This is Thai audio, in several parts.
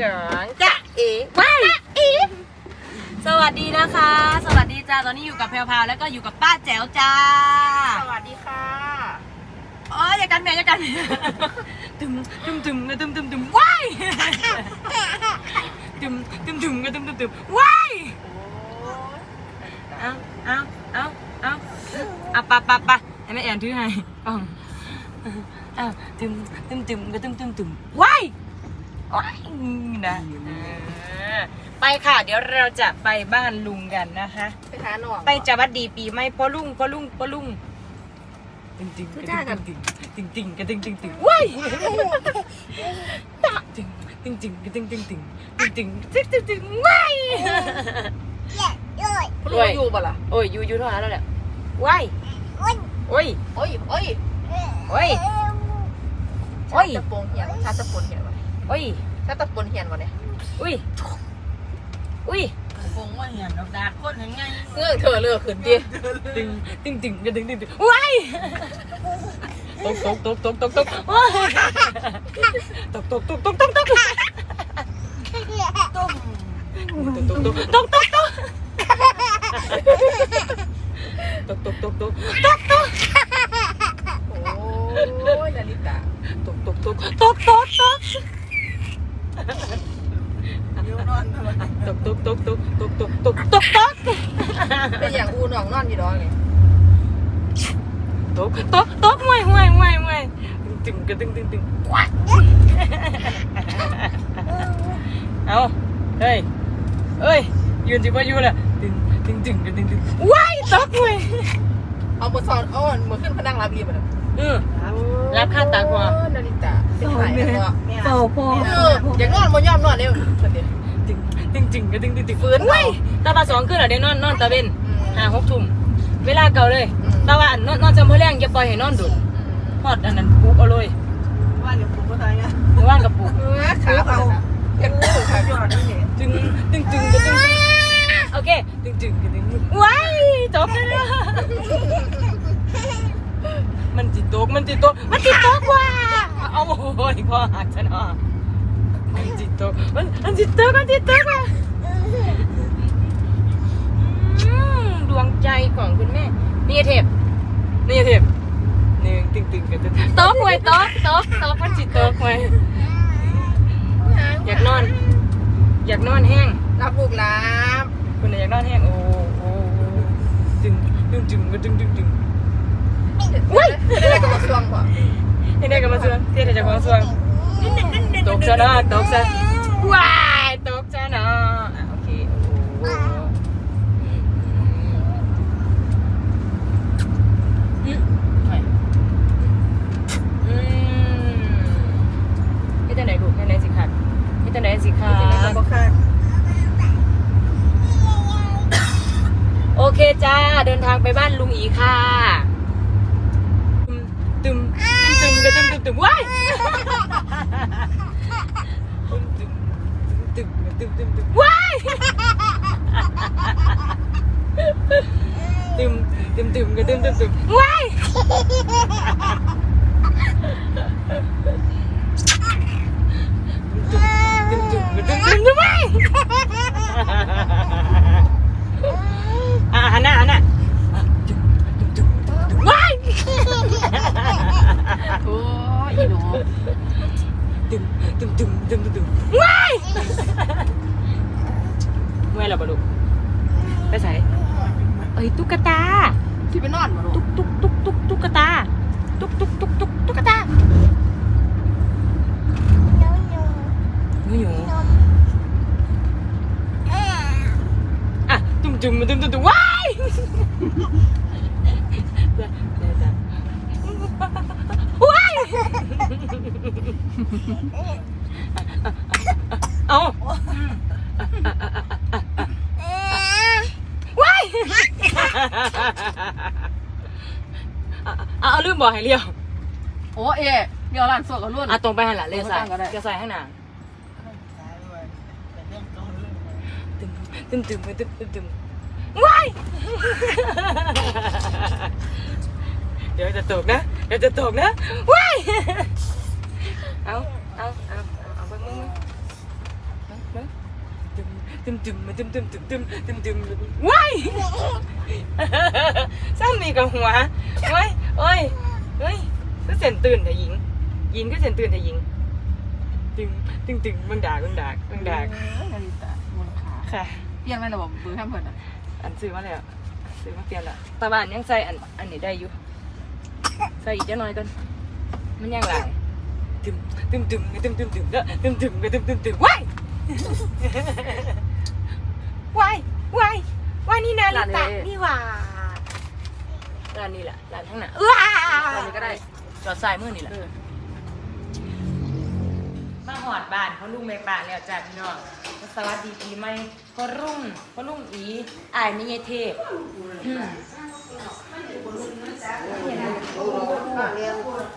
จ๋งจ๊ะเอ๋ว้ายเอ๋สวัสดีนะคะ สวัสดีจ้าตอนนี้อยู่กับแพรวพราวแล้วก็อยู่กับป้าแจ๋วจ้า สวัสดีค่ะอ๋ออย่ากันแม่อย่ากันแม่ตึมตึมตึมตึมตึมตึมว้ายตึมตึมตึมตึมตึมตึมว้ายเอาเอาเอาเอาเอาปะปะปะให้แม่แอนถือให้อ๋อเอาตึมตึมตึมตึมตึมตึมว้าย ว้ายนะเออไปค่ะ เดี๋ยวเราจะไปบ้านลุงกันนะคะ ไปหาหน่องไปจะวัดดีปีใหม่พ่อลุงพ่อลุงพ่อลุงติงติงคือจ้ากันติงติงติงกระติงติงติงว้ายตะติงติงติงกระติงติงติงติงติงติงติงติงว้ายคุณลุงอยู่ปะล่ะโอ้ยยูยูเท่านั้นแล้วแหละว้ายโอ้ยโอ้ยโอ้ยโอ้ยโอ้ยชาตะปงเหียนชาตะปนเหียนวะโอ้ยชาตะปนเหียนวะเนี่ยอุ้ยอุ้ยคงว่าเห็นดอกดาคนยังไงเงื่อนเธอเลือกขึ้นดิติงติงติงกระติงติงติงว้ายตกตกตกตกตกตกว้ายตกตกตกตกตกตกต้มตกตกตกตกตกตกตกตกตกตกตกโอ้ยนาริตาตกตกตกตกตกตก เดี๋ยวนอนทำไม ตกตกตกตกตกตกตกตกตกเป็นอย่างอูหน่องนอนอยู่ดองนี่ตกตกตกห่วยห่วยห่วยห่วยตึงกระตึงตึงตึงเอาเฮ้ยเอ้ยยืนจิบว่าอยู่แหละตึงตึงตึงกระตึงตึงว้ายตกห่วยเอาบทสอนเอาเหมือนขึ้นพนังรับรีบเลยเออรับค่าตากหัวนาริตาเป็นไงแล้วก็เนี่ยเป่าพอเอออย่างนอนบ่ยอมนอนเร็วคนเดียว ตึงตึงตึงกระตึงตึงตึงฟื้นว้ายตาบาสองขึ้นเหรอเดี๋ยวนอนนอนตาเบนอืมห้าหกทุ่มเวลาเก่าเลยอืมแต่ว่าอันนอนนอนจำเพื่อแรงอย่าปล่อยให้นอนดุพอดอันนั้นปลุกเอาเลยว่าเดี๋ยวผมก็ตายไงเมื่อวานกับปลุกเออขาเปล่าเป็นงูขายอดนี่เนี่ยตึงตึงตึงตึงตึงตึงโอเคตึงตึงตึงตึงว้ายจบแล้วมันจิตตกมันจิตตกมันจิตตกว่ะเอาโอ้ยพ่อหักฉันอะมันจิ ตตกมันมันจิตตกมันจิตตกว่ะอืมดวงใจของคุณแม่ นี่เทพนี่เทพหนึ่งตึงตึงกันตึงตกหวยตกตกตกมันจิตตกหวยอยากนอน อยากนอนแห้งรับลูกหลานคุณอยากนอนแห้งโอ้โอ้โอ้จึงจึงจึงจึงจึงจึงอุ้ยได้กับมาช่วงบ่ยังได้กับมาสวงเที่ยวจากมาสวงตกซะนะตกซะ ว้ายตกซะนะอะโอเคโอ้โหอืมไปอืมนี่แต่ไหนลูกนี่ไหนสิขาดนี่แต่ไหนสิขาจะก็ค่าโอเคจ้า เดินทางไปบ้านลุงอีค่ะตึมตึมตึมตึมตึมตึมว้าย tim tim tim. Tim tim tim cái tim tim tim. Quay tim tim cái tim tim. Tim quay. À Hana Hana quay ôi nó ดึงดึงดึงดึงดึงดึงว้ายเมื่อยแลูกไปใส่เอ้ยตุ๊กตาที่ไปนอนมาลูตุ๊กตุ๊กตุ๊กตุ๊กตุกตาตุ๊กตุ๊กตุ๊กตุ๊กตุ๊กตาหนูหนูหนูหนูอะจุ่มจุ่มมาจุ่มจุ่มว้าย เอาว้ายเอาเอาลืมบอกให้เลี้ยวโอ้เอ๋เดี๋ยวร้านสวดกับรุ่น อะตรงไปหันหลังเลี้ยวซ้ายตรงไปก็ได้เลี้ยวซ้ายข้างหน้าตายด้วยแต่เรื่องเก่าเรื่องตึมตึมตึมตึมตึมตึมว้าย เดี๋ยวจะตกนะ เดี๋ยวจะตกนะว้ายเอาเอาเอาเอาเอาเบิ่งมึงตึมตึมมาตึมตึมตึมตึมตึมตึมว้ายซ้ำนี่กับหัวเฮ้ยเฮ้ยเฮ้ยก็เส้นตื่นแต่หญิงหญิงก็เส้นตื่นแต่หญิงตึงตึงตึงมึงด่ามึงด่ามึงด่านาฬิตามูลค่าค่ะเปลี่ยนไหมระบบมือข้ามเพิ่นอะอันซื้อมาแล้วซื้อมาเปลี่ยนละตาบานยังใส่อันอันนี้ได้อยู่ ใส่อีกเจะาน้อยก่อนมันยังไรตึมตึมตึมตึมตึมตึมก็ตึมตึมก็ตึมตึมตึมว้ายว้ายว้ายว้ายนี่นาลิตะนี่หว่าร้านนี้แหละร้านข้างหน้าว้าร้านนี้ก็ได้จอดสายมือนี่แหละมาหอดบ้านเขาลุงไปป่าแล้วจ้าพี่น้องสวัสดีปีใหม่ก็รุ่งก็รุ่งอีอายไม่เยเทพ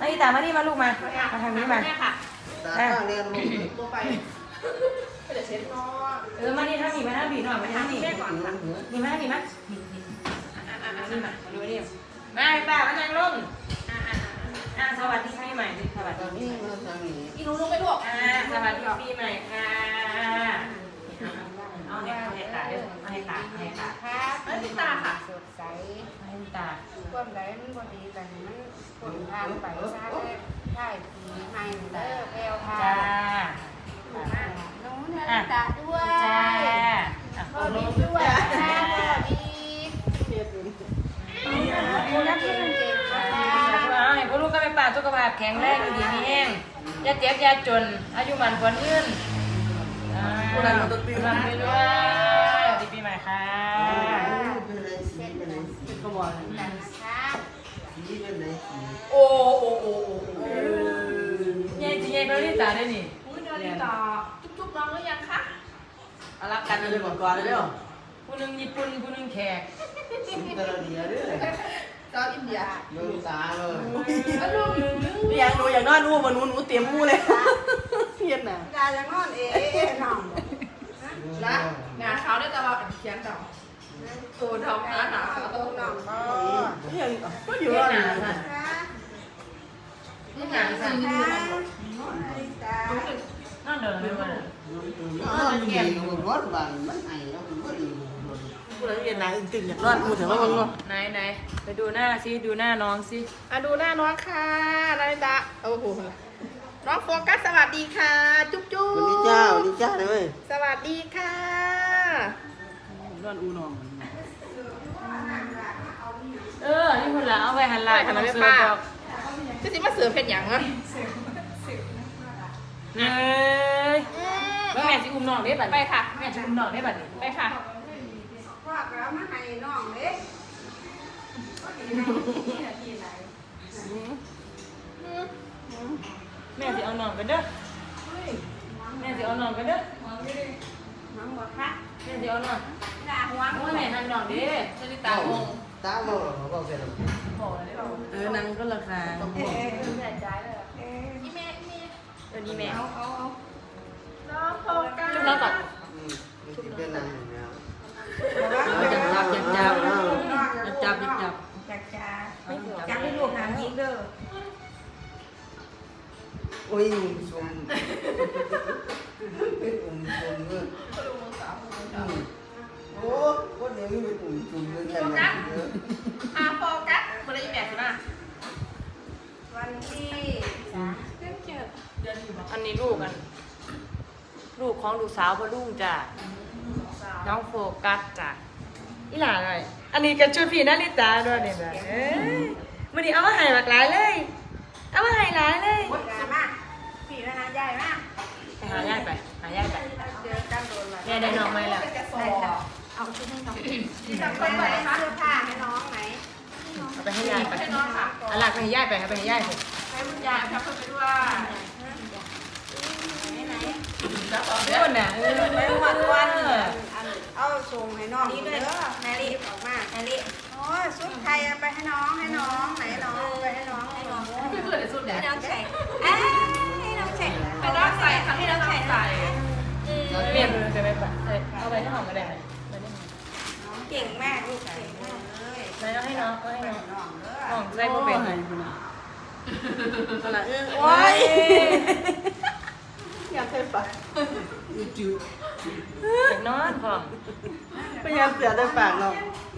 นาฬิตามานี่มาลูกมา มาทางนี้มาตาข้างเออมานี่ทางนี้มาทาบีหน่อยมาทางนี้นี่มาทางนี้มานี่มานี่มาดูนี่มาป้ามานั่งลงอ่าสวัสดีปีใหม่สวัสดีปีนี่ใหม่มาทางนี้อีนูลงไปลวกอ่าสวัสดีปีใหม่ค่ะเอาให้เอาให้ตาเอาให้ตาเอาให้ตาครั บนาฬิตาค่ะ สดใสเอาให้ตาความใดมันบ่ดีแต่มันผลทางไปซะเลยใช่ปีใหม่เด้อแก้วค่ะจ้าหนูนาฬิตาด้วยจ้าพ่อดีด้วยค่ะพ่อดีคุณนักเรียนเก่งค่ะเอาให้พ่อลูกก็ไปป่าสุขภาพแข็งแรงอยู่ดีมีแห้งอย่าเจ็บอย่าจน อายุมันควรยืนคุณนันตัวตื่นมาด้วยดีปีใหม่ค่ะ สีก็บอกกันค่ะสีเป็นไรสีโอ้โอ้โอ้โอ้ยายจียายก็รีบตาได้นี่อุ้ยนาฬิตาจุ๊บๆน้องหรือยังคะอารักกันเลยก่อนก่อนเลยเด้อผู้หนึ่งญี่ปุ่นผู้หนึ่งแขกสีตะเดียด้อเจ้าอินเดียดูตาเลยอยู่นึงอยากดูอยากนอนดูมานู้นูเตรียมมู้เลยเพี้ยนน่ะยายจะนอนเองน้องนะงานเช้าได้แต่ว่าเขียนต่อ โซนทำงาหนาเขาเอาต้องน้องบ่เพียนก็อยู่เวียว่าดนามค่ะค่ะนี่งานค่ะนาฬิตานอนเดินไม่ไหวนอนเย็นร้อนวันมันไอแล้วมันก็ดีกูเลยเย็นนายตึงอยากนอนกูถือว่ามึงไหนไหนไปดูหน้าซิดูหน้าน้องซิอะดูหน้าน้องค่ะนาฬิตาโอ้โหน้องโฟกัสสวัสดีค่ะ จุ๊บจุ๊บวันนี้เจ้าวันนี้เจ้าเลย สวัสดีค่ะ นอนอูนองเออนี่คนละเอาไปหันหลังไปหันหลังไม่ป้าจะสิมาเสือเพชรหยังอะเอ้ยแม่สิอุ้มน้องได้บัดไปค่ะ แม่สิอุ้มน้องได้บัดไปค่ะพ่อก็มาให้น้องเด้แม่สิเอาน้องกันเด้อแม่สิเอาน้องกันเด้อ น้องบ่คะแม่สิเอาน้องด่าหัวโอ้ยแม่หันน้องเด้นาฬิตางงตาบอกเขาบอกเป็นเออนางก็ราคาต้องบอกอีเมย์อีเมย์เออนี่แม่เอาเอาเอาน้องโฟกัสจุ๊บน้องก่อนเป็นนางอย่างเงี้ยจับจับจับจับจับจับจับจักจ้าจักให้ลูกหางยิงเด้อโอ้ยชมเป็นอุ่มชม ก็เดี๋ยวนี้เป็นอุ่มชมเลยแค่ไหนอะโฟกัสเมื่อไรอีเมย์สิมาวันที่สามเล่นเจ็ดเดือนอยู่บ้างอันนี้ลูกกันลูกของลูกสาวพ่อลุงจ้ะน้องโฟกัสจ้ะอีหลาหน่อยอันนี้ก็ชุดพี่นาริตาด้วยเนี่ยแบบเอ้ยวันนี้เอามาให้หลากหลายเลย เอามาให้หลายเลยยายมาพี่นะนะยายมาไปหาย่ายไปหาย่ายไปเจอกันโดนมาแม่ได้น้องไหมล่ะ จะสอได้บจ้ะเอาชุดให้น้องที่จะทำไปไปไหไหนนคะคะเสื้อผ้าให้น้องไหนเอาไปให้ย่ายไปให้น้องค่ะเอาหลักไปให้ย่ายไปเอาไปให้ย่ายไปให้คุณยายทำไปด้วยไหนแล้วต่อเพื่เนื่อนน่ะเออไปวันวันอันเอาส่งให้น้องเด้อแมรี่ออกมาแมรี่โอ้ยชุดไทยเอาไปให้น้องให้น้องไหนน้องไปให้น้องให้น้องคือคือเดี๋ยวสุดเดี๋ยวให้น้องใส่ ใส่โมเป็นขนาดเออโอ้ยอยากเคยปะจืดอยากนอนพอพยายามเสือได้ปากเราเ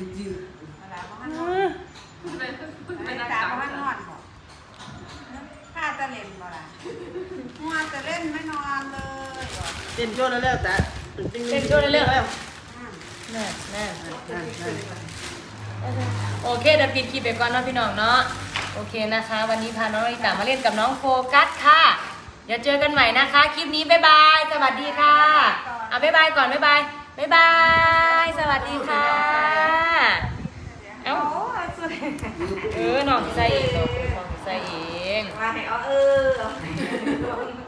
ป็นตาเพราะว่านอนบ่ข้าจะเล่นบ่ล่ะมัวจะเล่นไม่นอนเลยบ่เต้นโชว์แล้วแต่เต้นโชว์เร็วแล้วแน่แน่ โอเคเดี๋ยวปิดคลิปไปก่อนเนาะพี่น้องเนาะโอเคนะคะ วันนี้พาน้องลิตามาเล่นกับน้องโฟกัสค่ะ เดี๋ยวเจอกันใหม่นะคะ คลิปนี้บ๊ายบาย สวัสดีค่ะอะบ๊ายบายก่อนบ๊ายบายบ๊ายบาย สวัสดีค่ะ เอ้าโอ้สุดเออน้องใส่เองน้องใส่เอง ว่าให้เอเออ